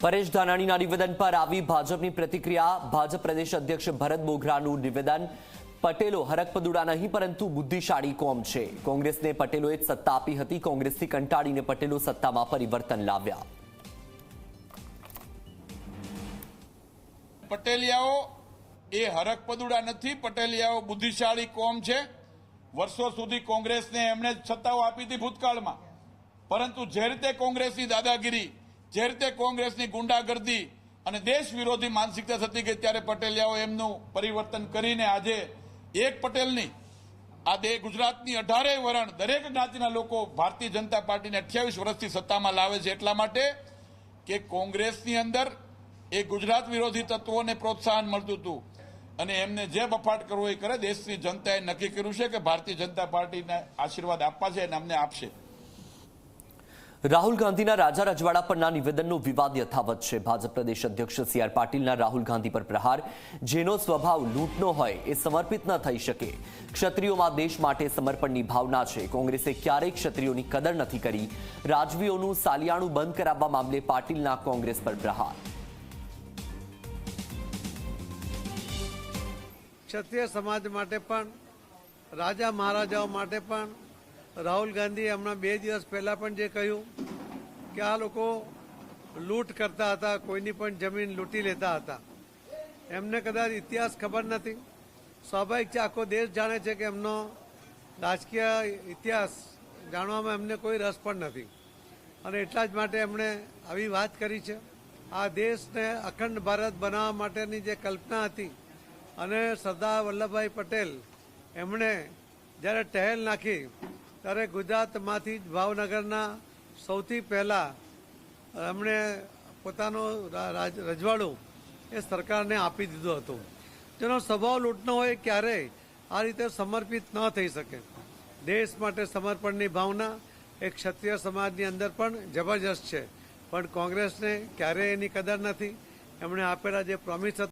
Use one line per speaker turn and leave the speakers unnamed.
પરેશ ધાનાણીના નિવેદન પર આવી ભાજપની પ્રતિક્રિયા. ભાજપ પ્રદેશ અધ્યક્ષ ભરત બોઘરાનું નિવેદન. પટેલો હરકપદુડા નહીં, પરંતુ બુદ્ધિશાળી કોમ છે. કોંગ્રેસને પટેલોએ જ સત્તા આપી હતી. કોંગ્રેસથી કંટાળીને પટેલો સત્તામાં પરિવર્તન લાવ્યા.
પટેલિયાઓ, એ હરકપદુડા નથી, પટેલિયાઓ બુદ્ધિશાળી કોમ છે. વર્ષો સુધી કોંગ્રેસને એમણે સત્તાઓ આપી હતી ભૂતકાળમાં. પરંતુ જે રીતે કોંગ્રેસની દાદાગીરી જે રીતે કોંગ્રેસની ગુંડાગર્દી અને દેશ વિરોધી માનસિકતા થતી ગઈ ત્યારે પટેલિયાઓ એમનું પરિવર્તન કરીને આજે એક પટેલની, આ દે ગુજરાતની અઢારેય વરણ દરેક જ્ઞાતિના લોકો ભારતીય જનતા પાર્ટીને અઠ્યાવીસ વર્ષથી સત્તામાં લાવે છે. એટલા માટે કે કોંગ્રેસની અંદર એ ગુજરાત વિરોધી તત્વોને પ્રોત્સાહન મળતું હતું અને એમને જે બફાટ કરવો એ કરે, દેશની જનતાએ નક્કી કર્યું છે કે ભારતીય જનતા પાર્ટીને આશીર્વાદ આપવા છે અને અમને આપશે.
રાહુલ ગાંધીના રાજા રજવાડા પરના નિવેદનનો વિવાદ યથાવત છે. ભાજપ પ્રદેશ અધ્યક્ષ સી આર પાટીલના રાહુલ ગાંધી પર પ્રહાર. જેનો સ્વભાવ લૂંટનો હોય એ સમર્પિત ન થઈ શકે. ક્ષત્રિયોમાં દેશ માટે સમર્પણની ભાવના છે. કોંગ્રેસે ક્યારેય ક્ષત્રિયોની કદર નથી કરી. રાજવીઓનું સાલિયાણું બંધ કરાવવા મામલે પાટીલના કોંગ્રેસ પર પ્રહાર.
ક્ષત્રિય સમાજ માટે પણ, રાજા મહારાજાઓ માટે પણ રાહુલ ગાંધીએ હમણાં બે દિવસ પહેલા પણ જે કહ્યું કે આ લોકો લૂંટ કરતા હતા, કોઈની પણ જમીન લૂંટી લેતા હતા. એમને કદાચ ઇતિહાસ ખબર નથી. સ્વાભાવિક છે, આખો દેશ જાણે છે કે એમનો રાજકીય ઇતિહાસ જાણવામાં એમને કોઈ રસ પણ નથી. અને એટલા જ માટે એમણે આવી વાત કરી છે. આ દેશને અખંડ ભારત બનાવવા માટેની જે કલ્પના હતી અને સરદાર વલ્લભભાઈ પટેલ એમણે જ્યારે ટહેલ નાખી ત્યારે ગુજરાતમાંથી ભાવનગરના સૌથી પહેલાં એમણે પોતાનો રજવાડું એ સરકારને આપી દીધું હતું. જેનો સ્વભાવ લૂંટનો હોય ક્યારેય આ રીતે સમર્પિત ન થઈ શકે. દેશ માટે સમર્પણની ભાવના એ ક્ષત્રિય સમાજની અંદર પણ જબરજસ્ત છે. પણ કોંગ્રેસને ક્યારેય એની કદર નથી. એમણે આપેલા જે પ્રોમિસ